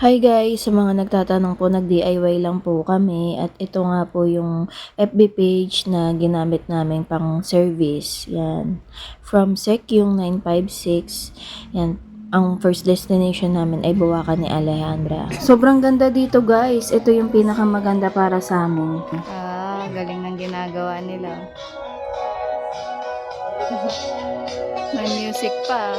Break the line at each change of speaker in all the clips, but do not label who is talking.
Hi guys, sa mga nagtatanong po, nag-DIY lang po kami at ito nga po yung FB page na ginamit namin pang service. Yan. From SEC yung 956. Yan. Ang first destination namin ay Buwakan ni Alejandra. Sobrang ganda dito guys. Ito yung pinakamaganda para sa amin.
Ah, galing ng ginagawa nila. May music pa.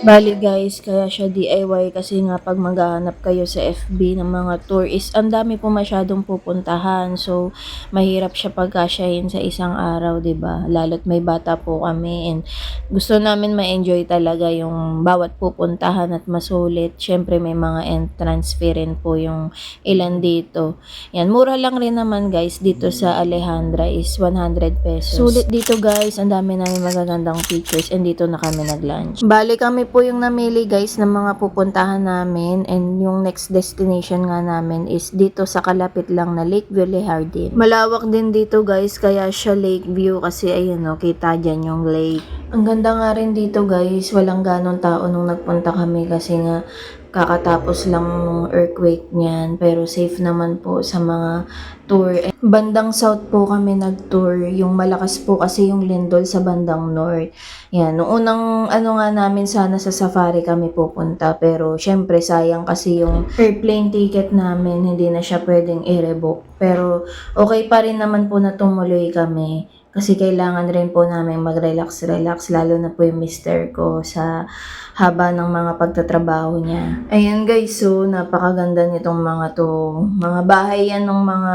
Bali guys, kaya siya DIY kasi nga pag maghahanap kayo sa FB ng mga tour is ang dami po masyadong pupuntahan. So, mahirap siya pagkasyahin sa isang araw, 'di ba Lalo't may bata po kami and gusto namin ma-enjoy talaga yung bawat pupuntahan at masulit. Syempre may mga entrance fee rin po yung ilan dito. Yan, mura lang rin naman guys dito sa Alejandra is 100 pesos. Sulit dito guys, ang dami namin magagandang pictures and dito na kami nag-lunch. Bali kami po yung namili guys ng mga pupuntahan namin and yung next destination nga namin is dito sa kalapit lang na Lakeview Lehardin. Malawak din dito guys kaya siya Lakeview kasi ayun o kita dyan yung lake. Ang ganda nga rin dito guys, walang ganon tao nung nagpunta kami kasi nga kakatapos lang nung earthquake niyan pero safe naman po sa mga tour. Bandang south po kami nag-tour. Yung malakas po kasi yung lindol sa bandang north. Yan, nung unang ano nga namin sana sa safari kami pupunta pero syempre sayang kasi yung airplane ticket namin hindi na siya pwedeng i-revoke. Pero okay pa rin naman po na tumuloy kami kasi kailangan rin po namin mag-relax-relax lalo na po yung mister ko sa haba ng mga pagtatrabaho niya. Ayan guys, so napakaganda nitong mga to. Mga bahay yan ng mga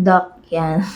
duck yan.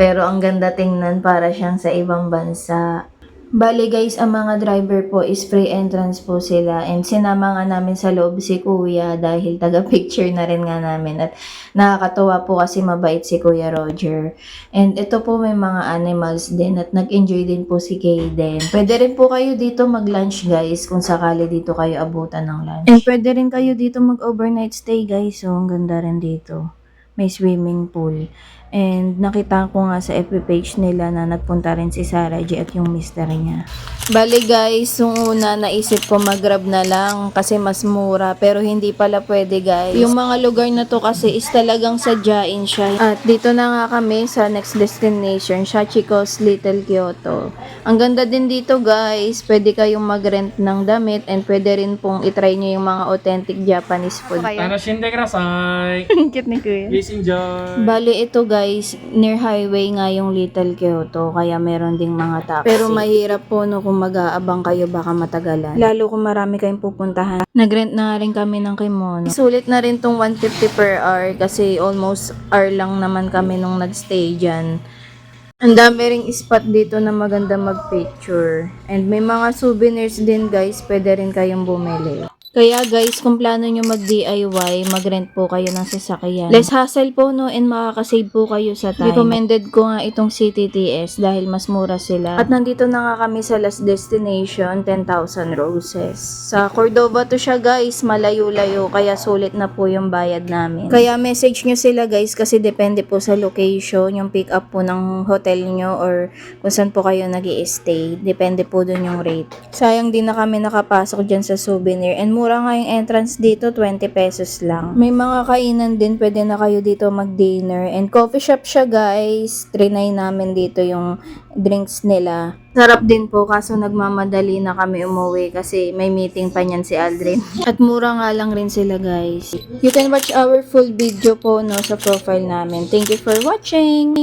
Pero ang ganda tingnan para siyang sa ibang bansa. Bali guys, ang mga driver po is free entrance po sila and sinama nga namin sa loob si kuya dahil taga-picture na rin nga namin at nakakatuwa po kasi mabait si kuya Roger. And ito po may mga animals din at nag-enjoy din po si Kayden. Pwede rin po kayo dito mag-lunch guys kung sakali dito kayo abutan ng lunch. And pwede rin kayo dito mag-overnight stay guys. So ang ganda rin dito. May swimming pool. And nakita ko nga sa FB page nila na nagpunta rin si Sarah J at yung mister niya. Bali guys, yung una naisip ko mag na lang kasi mas mura pero hindi pala pwede guys. Yung mga lugar na to kasi is talagang sadyain siya. At dito na nga kami sa next destination, Shachiko's Little Kyoto. Ang ganda din dito guys, pwede kayong mag-rent ng damit and pwede rin pong itry nyo yung mga authentic Japanese food.
Tara, shinde krasai!
Cute ni kuya.
Please enjoy!
Bali ito guys, near highway nga yung Little Kyoto, kaya meron ding mga taxi. Pero mahirap po no kung mag-aabang kayo baka matagalan. Lalo kung marami kayong pupuntahan. Nagrent na rin kami ng kimono. Sulit na rin tong 150 per hour kasi almost hour lang naman kami nung nagstay dyan. Ang dami ring spot dito na maganda mag-picture. And may mga souvenirs din guys, pwede rin kayong bumili. Kaya guys, kung plano nyo mag-DIY, mag-rent po kayo ng sasakyan. Less hassle po no and makakasave po kayo sa time. Recommended ko nga itong CTTS dahil mas mura sila. At nandito na nga kami sa last destination, 10,000 Roses. Sa Cordova to siya guys, malayo-layo kaya sulit na po yung bayad namin. Kaya message nyo sila guys kasi depende po sa location, yung pick up po ng hotel nyo or kung saan po kayo nag stay Depende po dun yung rate. Sayang din na kami nakapasok dyan sa souvenir and mura nga yung entrance dito, 20 pesos lang. May mga kainan din, pwede na kayo dito mag-dinner. And coffee shop siya guys. Trinay namin dito yung drinks nila. Sarap din po kaso nagmamadali na kami umuwi kasi may meeting pa niyan si Aldrin. At mura nga lang rin sila guys. You can watch our full video po no sa profile namin. Thank you for watching!